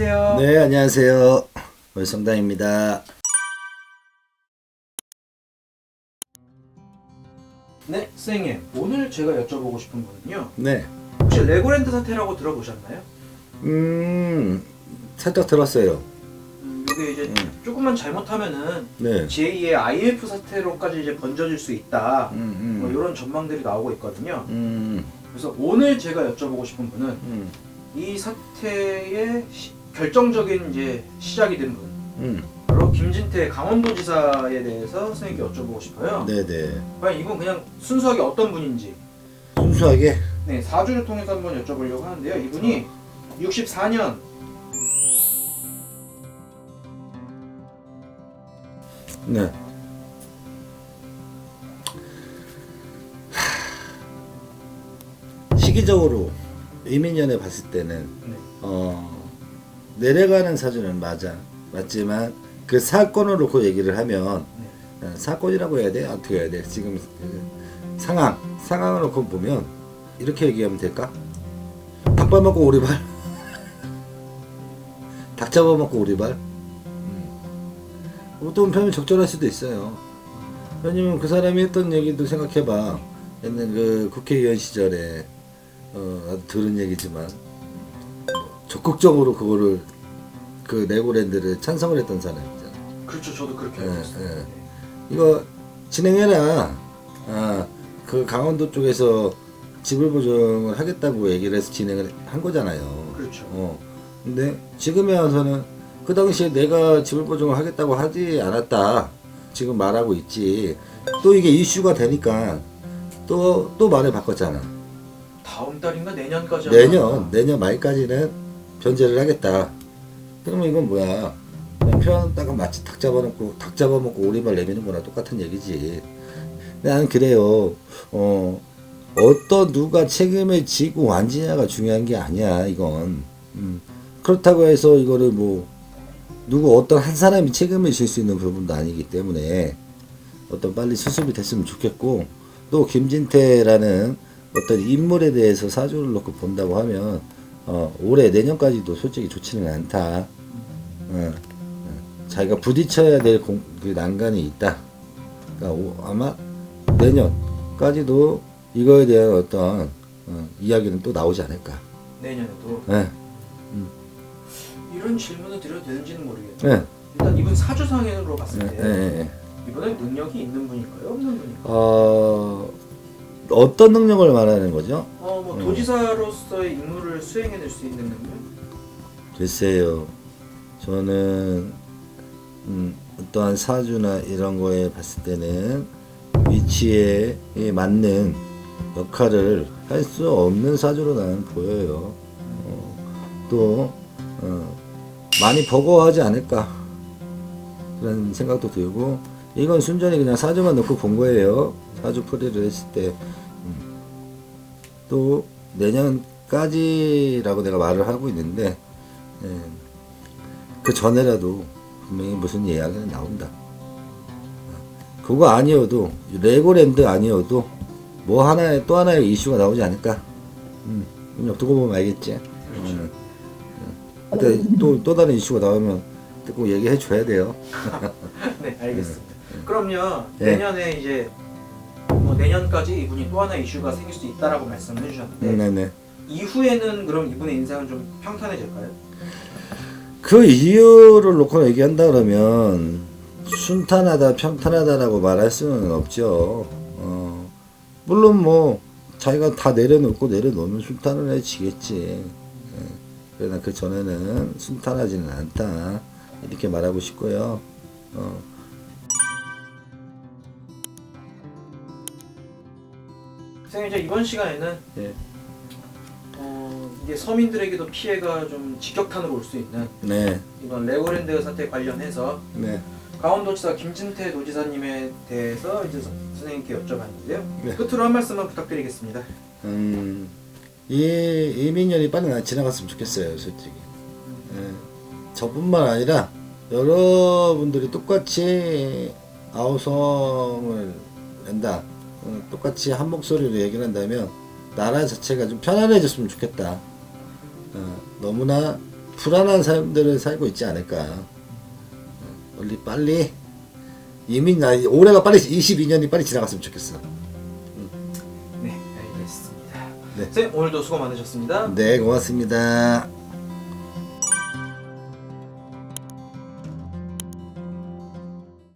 안녕하세요. 네, 안녕하세요. 월성당입니다. 네, 선생님. 오늘 제가 여쭤보고 싶은 거는요. 네. 혹시 레고랜드 사태라고 들어보셨나요? 음, 살짝 들었어요. 음, 이게 이제 음. 조금만 잘못하면은 네. 제2의 IF 사태로까지 이제 번져질 수 있다. 음, 뭐 음, 이런 전망들이 나오고 있거든요. 음, 그래서 오늘 제가 여쭤보고 싶은 분은 음, 이 사태의 시- 결정적인 이제 시작이 된 분. 음. 바로 김진태 강원도지사에 대해서 선생님께 여쭤보고 싶어요. 네네. 과연 이분 그냥 순수하게 어떤 분인지 순수하게. 네, 사주를 통해서 한번 여쭤보려고 하는데요. 이분이 64년 네. 하, 시기적으로 이민년에 봤을 때는 네. 어, 내려가는 사주는 맞아. 맞지만 그 사건을 놓고 얘기를 하면 네. 어, 사건이라고 해야 돼? 어떻게 해야 돼? 지금 그 상황, 상황을 놓고 보면 이렇게 얘기하면 될까? 닭발 먹고 오리발? 닭 잡아먹고 오리발? 음. 어떤 표현이 적절할 수도 있어요. 왜냐면 그 사람이 했던 얘기도 생각해봐. 옛날 그 국회의원 시절에 어, 들은 얘기지만 뭐 적극적으로 그거를 그 레고랜드를 찬성을 했던 사람이잖아. 그렇죠. 저도 그렇게 알고 네, 있어요. 네. 이거 진행해라. 아, 그 강원도 쪽에서 지불 보증을 하겠다고 얘기를 해서 진행을 한 거잖아요. 그렇죠. 어. 근데 지금에 와서는 그 당시에 내가 지불 보증을 하겠다고 하지 않았다. 지금 말하고 있지. 또 이게 이슈가 되니까 또, 또 말을 바꿨잖아. 다음 달인가 내년까지 내년? 내년 말까지는 변제를 하겠다. 그러면 이건 뭐야? 그냥 표현다가 마치 닭 잡아놓고, 닭 잡아먹고 오리발 내미는 거나 똑같은 얘기지. 나는 그래요. 어, 어떤 누가 책임을 지고 완지냐가 중요한 게 아니야, 이건. 음. 그렇다고 해서 이거를 뭐, 누구 어떤 한 사람이 책임을 질 수 있는 부분도 아니기 때문에, 어떤 빨리 수습이 됐으면 좋겠고, 또 김진태라는 어떤 인물에 대해서 사주를 놓고 본다고 하면, 어, 올해 내년까지도 솔직히 좋지는 않다. 어, 어, 자기가 부딪혀야 될 공, 그 난간이 있다. 그러니까 오- 아마 내년까지도 이거에 대한 어떤 어, 이야기는 또 나오지 않을까. 내년에도 네, 이런 질문을 드려도 되는지는 모르겠어요. 네, 일단 이분 사주상으로 봤을 네, 때 네, 네. 이분은 능력이 있는 분일까요? 없는 분일까요? 어, 어떤 능력을 말하는 거죠? 어, 뭐 음. 도지사로서의 임무를 수행해낼 수 있는 능력? 글쎄요. 저는 음, 어떠한 사주나 이런 거에 봤을 때는 위치에 맞는 역할을 할 수 없는 사주로 나는 보여요. 어, 또 어, 많이 버거워하지 않을까 그런 생각도 들고 이건 순전히 그냥 사주만 넣고 본 거예요. 사주 풀이를 했을 때. 음. 또 내년까지라고 내가 말을 하고 있는데 예, 그 전에라도 분명히 무슨 이야기는 나온다. 그거 아니어도 레고랜드 아니어도 뭐 하나의 또 하나의 이슈가 나오지 않을까. 음, 그냥 두고 보면 알겠지. 음, 음. 근데 또또 다른 이슈가 나오면 꼭 얘기해 줘야 돼요. 네, 알겠습니다. 그럼요. 네. 내년에 이제 뭐 내년까지 이분이 또 하나 이슈가 생길 수 있다라고 말씀을 해주셨는데 네네. 이후에는 그럼 이분의 인생은 좀 평탄해질까요? 그 이유를 놓고 얘기한다 그러면 순탄하다 평탄하다라고 말할 수는 없죠. 어, 물론 뭐 자기가 다 내려놓고 내려놓으면 순탄해지겠지. 예. 그러나 그 전에는 순탄하지는 않다 이렇게 말하고 싶고요. 어, 선생님 이제 이번 시간에는 예. 어, 이게 서민들에게도 피해가 좀 직격탄으로 올 수 있는 네, 이번 레고랜드 사태 관련해서 네, 강원도지사 김진태 도지사님에 대해서 이제 선- 선생님께 여쭤봤는데요. 네. 끝으로 한 말씀만 부탁드리겠습니다. 음, 이 이민년이 빨리 나- 지나갔으면 좋겠어요, 솔직히. 예, 저뿐만 아니라 여러분들이 똑같이 아우성을 낸다. 어, 똑같이 한 목소리로 얘기를 한다면 나라 자체가 좀 편안해졌으면 좋겠다. 어, 너무나 불안한 삶들을 살고 있지 않을까. 어, 빨리 빨리 이민 나 올해가 빨리 22년이 빨리 지나갔으면 좋겠어. 네, 알겠습니다. 네. 선생님 오늘도 수고 많으셨습니다. 네, 고맙습니다.